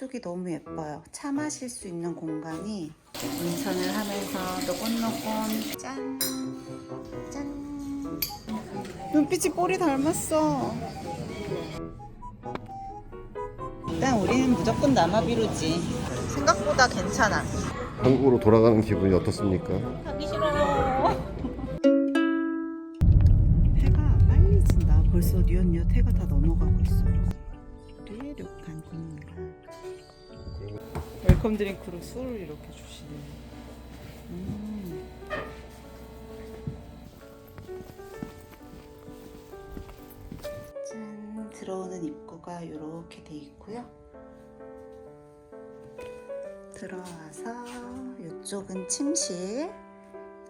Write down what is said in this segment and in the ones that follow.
쪽이 너무 예뻐요. 차 마실 수 있는 공간이 온천을 하면서 노곤노곤 짠! 짠! 눈빛이 볼이 닮았어. 일단 우리는 무조건 남아비루지. 생각보다 괜찮아. 한국으로 돌아가는 기분이 어떻습니까? 가기 싫어요. 해가 빨리 진다. 벌써 뉘엿뉘엿 해가 다 넘어가고 있어요. 르륵한 공간. 웰컴 드링크로 술을 이렇게 주시네. 음. 짠 들어오는 입구가 이렇게 돼 있고요. 들어와서 이쪽은 침실.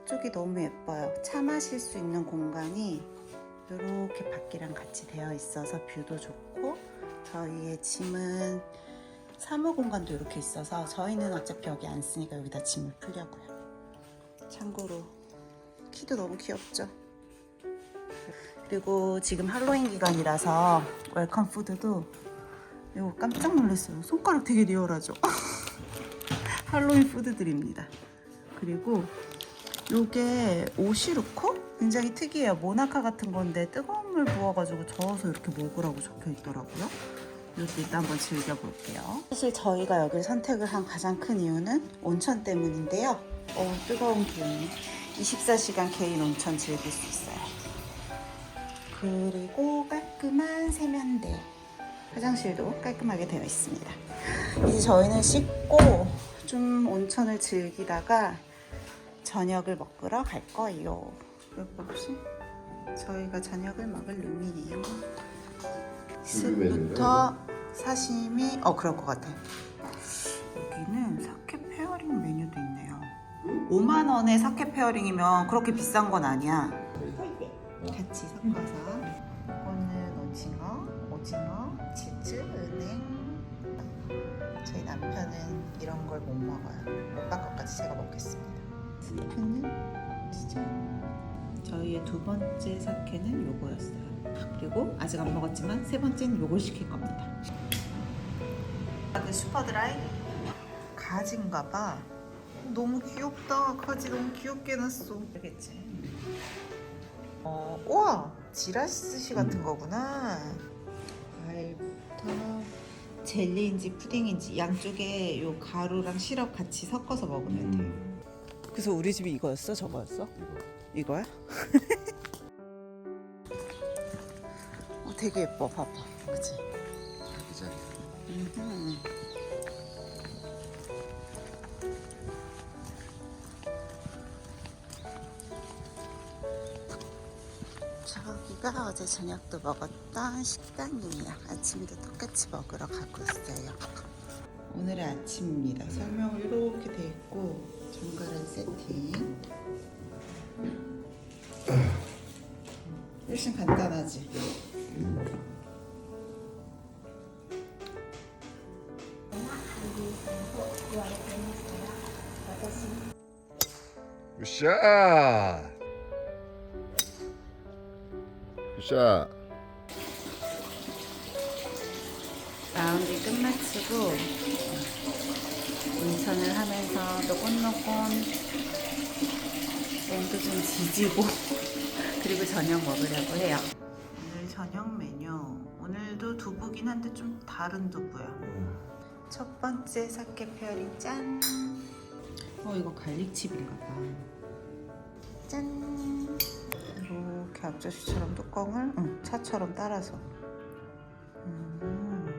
이쪽이 너무 예뻐요. 차 마실 수 있는 공간이 이렇게 밖이랑 같이 되어 있어서 뷰도 좋고 저희의 짐은 사무 공간도 이렇게 있어서 저희는 어차피 여기 안 쓰니까 여기다 짐을 풀려고요. 참고로 키도 너무 귀엽죠. 그리고 지금 할로윈 기간이라서 웰컴 푸드도 이거 깜짝 놀랐어요. 손가락 되게 리얼하죠. 할로윈 푸드들입니다. 그리고 요게 오시루코? 굉장히 특이해요. 모나카 같은 건데 뜨거운 물 부어가지고 저어서 이렇게 먹으라고 적혀 있더라고요. 이것도 일단 한번 즐겨볼게요. 사실 저희가 여기를 선택을 한 가장 큰 이유는 온천 때문인데요. 어, 뜨거운 기운이 24시간 개인 온천 즐길 수 있어요. 그리고 깔끔한 세면대. 화장실도 깔끔하게 되어 있습니다. 이제 저희는 씻고 좀 온천을 즐기다가 저녁을 먹으러 갈 거예요. 여기 혹시 저희가 저녁을 먹을 룸이에요. 스부터 사시미, 어 그럴 것 같아. 여기는 사케 페어링 메뉴도 있네요. 5만 원의 사케 페어링이면 그렇게 비싼 건 아니야. 같이 섞어서 이거는 오징어, 오징어, 치즈, 은행. 저희 남편은 이런 걸 못 먹어요. 오빠 것까지 제가 먹겠습니다. 스프는 짜잔. 저희의 두 번째 사케는 요거였어요. 그리고 아직 안 먹었지만 세 번째는 요걸 시킬 겁니다. 그 슈퍼드라이 가지인가 봐. 너무 귀엽다. 가지 너무 귀엽게 해놨어. 알겠지? 어, 우와! 지라시스시 같은 거구나. 과일부터 젤리인지 푸딩인지 양쪽에 요 가루랑 시럽 같이 섞어서 먹으면 돼요. 그래서 우리 집이 이거였어? 저거였어? 이거야? 되게 예뻐. 봐봐. 그치? 음. 저기가 어제 저녁도 먹었던 식당이에요. 아침도 똑같이 먹으러 가고 있어요. 오늘의 아침입니다. 설명을 이렇게 돼 있고 정갈한 세팅. 훨씬 간단하지. 굿샷! 굿샷! 라운드 끝마치고 온천을 하면서 노곤노곤 몸도 좀 지지고 그리고 저녁 먹으려고 해요. 오늘 저녁 메뉴 오늘도 두부긴 한데 좀 다른 두부요. 첫 번째 사케 페어링 짠. 어 이거 갈릭칩인가 봐. 짠. 이렇게 앞접시처럼 뚜껑을 응, 차처럼 따라서. 음.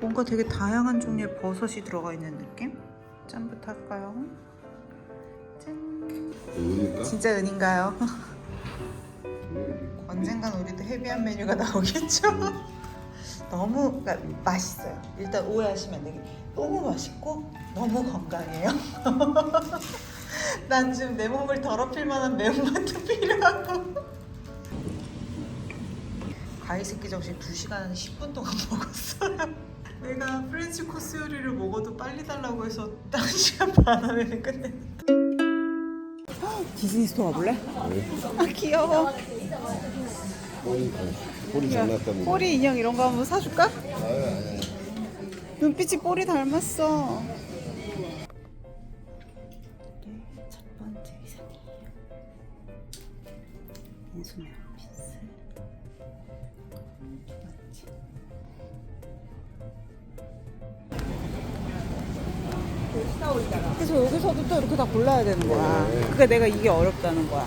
뭔가 되게 다양한 종류의 버섯이 들어가 있는 느낌? 짠부터 할까요? 짠. 은인가? 진짜 은인가요? 언젠간 우리도 헤비한 메뉴가 나오겠죠? 너무 그러니까 맛있어요. 일단 오해하시면 안 되게 너무 맛있고 너무 건강해요. 난 지금 내 몸을 더럽힐 만한 매운맛도 필요하고 과일 새끼 접시 2시간 10분 동안 먹었어요. 내가 프렌치 코스 요리를 먹어도 빨리 달라고 해서 1시간 반 안에 끝냈 디즈니 스토어 가볼래? 아 귀여워 꼬리, 꼬리 장난감이 꼬리 인형 이런 거 한번 사줄까? 아유, 아유. 눈빛이 볼이 닮았어. 네, 첫 번째 이상이에요. 인수면 피스. 두 번째. 그래서 여기서도 또 이렇게 다 골라야 되는 거야. 그러니까 내가 이게 어렵다는 거야.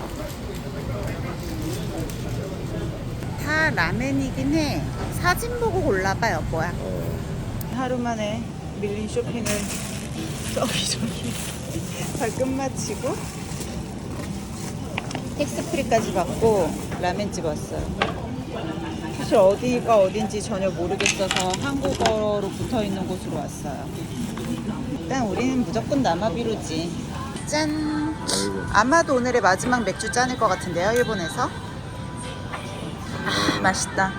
다 라멘이긴 해. 사진 보고 골라봐 여보야. 하루 만에 밀린 쇼핑을 저기 저기 다 끝마치고 텍스프리까지 받고 라멘집 왔어요. 사실 어디가 어딘지 전혀 모르겠어서 한국어로 붙어 있는 곳으로 왔어요. 일단 우리는 무조건 남아비루지. 짠! 아마도 오늘의 마지막 맥주 짠일 것 같은데요, 일본에서. 아, 맛있다.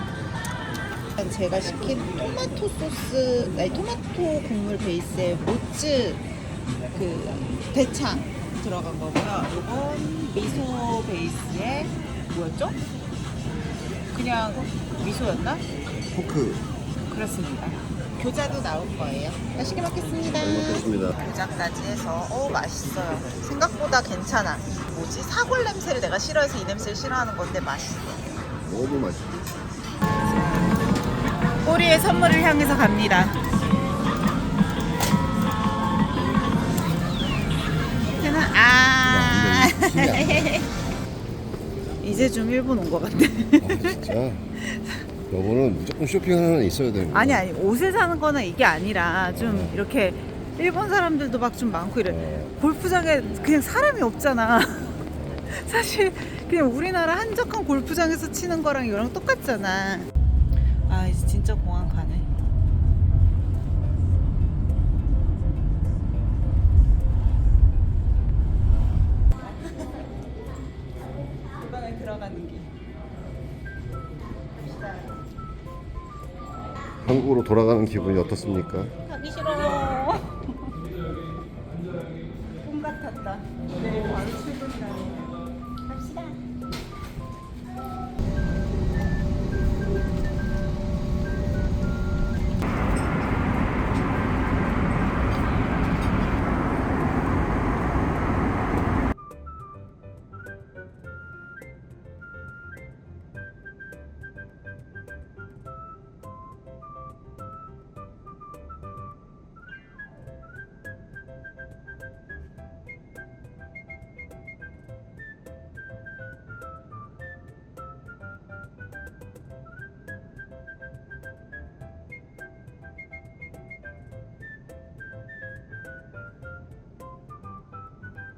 제가 시킨 토마토 소스, 아니 토마토 국물 베이스에 모찌 그 대창 들어간 거고요. 이건 미소 베이스에 뭐였죠? 그냥 미소였나? 포크. 그렇습니다. 교자도 나올 거예요. 맛있게 먹겠습니다. 잘 먹겠습니다. 교자까지 해서 오 맛있어요. 생각보다 괜찮아. 뭐지 사골 냄새를 내가 싫어해서 이 냄새를 싫어하는 건데 맛있어. 너무 맛있어. 꼬리의 선물을 향해서 갑니다. 아 이제 좀 일본 온 것 같아. 아, 진짜. 여보는 무조건 쇼핑 하나는 있어야 되는. 아니 아니 옷을 사는 거는 이게 아니라 좀 이렇게 일본 사람들도 막 좀 많고 이래. 어, 골프장에 그냥 사람이 없잖아. 사실 그냥 우리나라 한적한 골프장에서 치는 거랑 이거랑 똑같잖아. 아 이제 진짜 공항 가네. 이번에 들어가는 길. 한국으로 돌아가는 기분이 어떻습니까? 가기 싫어요. 꿈 같았다. 내일 바로 출발.